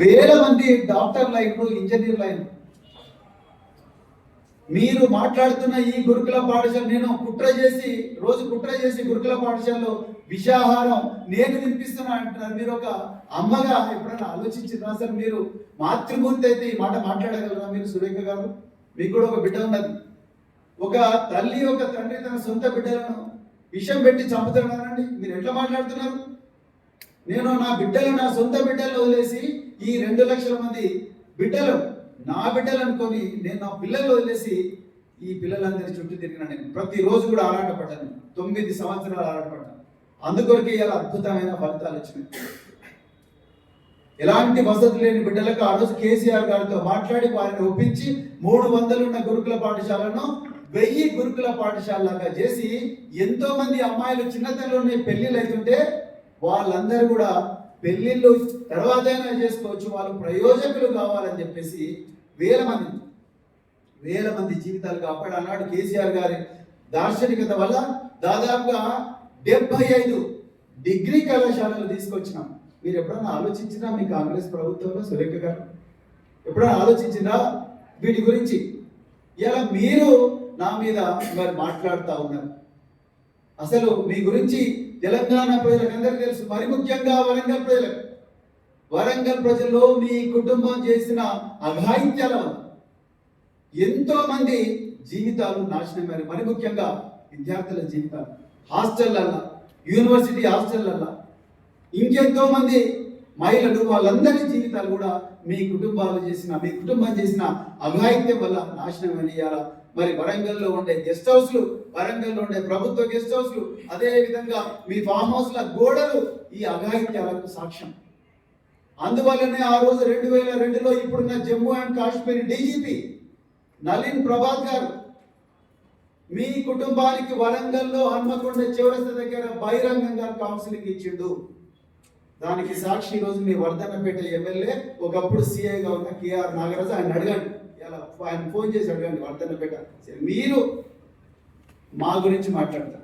వేల మంది డాక్టర్లు ఇప్పుడు ఇంజనీర్ లైన్ మీరు మాట్లాడుతున్న ఈ గురుకుల పాఠశాల నేను కుట్ర చేసి రోజు కుట్ర చేసి గురుకుల పాఠశాలలో విషాహారం నేను వినిపిస్తున్నా అంటున్నారు. మీరు ఒక అమ్మగా ఎప్పుడైనా ఆలోచించిందా అసలు మీరు? మాతృమూర్తి అయితే ఈ మాట మాట్లాడగలరా మీరు సురేఖ గారు? మీకు కూడా ఒక బిడ్డ ఉన్నది. ఒక తల్లి ఒక తండ్రి తన సొంత బిడ్డలను విషం పెట్టి చంపుతున్నారండి. మీరు ఎట్లా మాట్లాడుతున్నారు? నేను నా బిడ్డలు నా సొంత బిడ్డలు వదిలేసి ఈ రెండు లక్షల మంది బిడ్డలు నా బిడ్డలు అనుకొని నేను నా పిల్లలు వదిలేసి ఈ పిల్లలందరి చుట్టూ తిరిగిన నేను ప్రతిరోజు కూడా ఆరాటపడ్డాను. తొమ్మిది సంవత్సరాలు ఆరాటపడ్డాను. అందుకొరకే ఇలా అద్భుతమైన ఫలితాలు వచ్చినాయి. ఎలాంటి వసతి లేని బిడ్డలకు ఆ రోజు కేసీఆర్ గారితో మాట్లాడి వారిని ఒప్పించి మూడు వందలున్న గురుకుల పాఠశాలను వెయ్యి గురుకుల పాఠశాలలాగా చేసి ఎంతో మంది అమ్మాయిలు చిన్నతనంలోనే పెళ్ళిలు అవుతుంటే వాళ్ళందరూ కూడా పెళ్ళిళ్ళు తర్వాత అయినా చేసుకోవచ్చు వాళ్ళు ప్రయోజకులు కావాలని చెప్పేసి వేల మంది వేల మంది జీవితాలు కాపాడు అన్నాడు కేసీఆర్ గారి దార్శనికత వల్ల దాదాపుగా డెబ్బై ఐదు డిగ్రీ కళాశాలలు తీసుకొచ్చినాం. మీరు ఎప్పుడైనా ఆలోచించినా మీ కాంగ్రెస్ ప్రభుత్వంలో సురేఖ గారు? ఎప్పుడైనా ఆలోచించినా? వీటి గురించి. ఇలా మీరు నా మీద మరి మాట్లాడుతూ ఉన్నారు. అసలు మీ గురించి తెలంగాణ ప్రజలకు అందరికీ తెలుసు. మరి ముఖ్యంగా వరంగల్ ప్రజలకు. వరంగల్ ప్రజల్లో మీ కుటుంబం చేసిన అఘాయిత్యాల వల్ల ఎంతో మంది జీవితాలు నాశనమైనాయి మరి ముఖ్యంగా విద్యార్థుల జీవితాలు. హాస్టళ్ళల్లో యూనివర్సిటీ హాస్టళ్ళల్లో ఇంకెంతో మంది మహిళలు వాళ్ళందరి జీవితాలు కూడా మీ కుటుంబాలు చేసిన మీ కుటుంబం చేసిన అఘాయిత్యం వల్ల నాశనం అయ్యారా మరి వరంగల్లో ఉండే గెస్ట్ హౌస్లు వరంగల్లో ఉండే ప్రభుత్వ గెస్ట్ హౌస్లు అదే విధంగా మీ ఫామ్ హౌస్ల గోడలు ఈ అఘాయిత్యాలకు సాక్ష్యం. అందువల్లనే ఆ రోజు రెండు వేల రెండులో ఇప్పుడున్న జమ్మూ అండ్ కాశ్మీర్ డీజీపీ నలిన్ ప్రభాత్ గారు మీ కుటుంబానికి వరంగల్లో హన్మకొండ చివరస్త దగ్గర బహిరంగంగా కౌన్సిలింగ్ ఇచ్చిండు. దానికి సాక్షి ఈరోజు రోజు మీ వర్ధన్నపేట ఎమ్మెల్యే ఒకప్పుడు సీఐగా ఉన్న కేఆర్ నాగరాజు ఆయన అడగండి. ఇలా ఆయన ఫోన్ చేసి అడగండి వర్ధన్నపేట సరే, మీరు మా గురించి మాట్లాడతారు.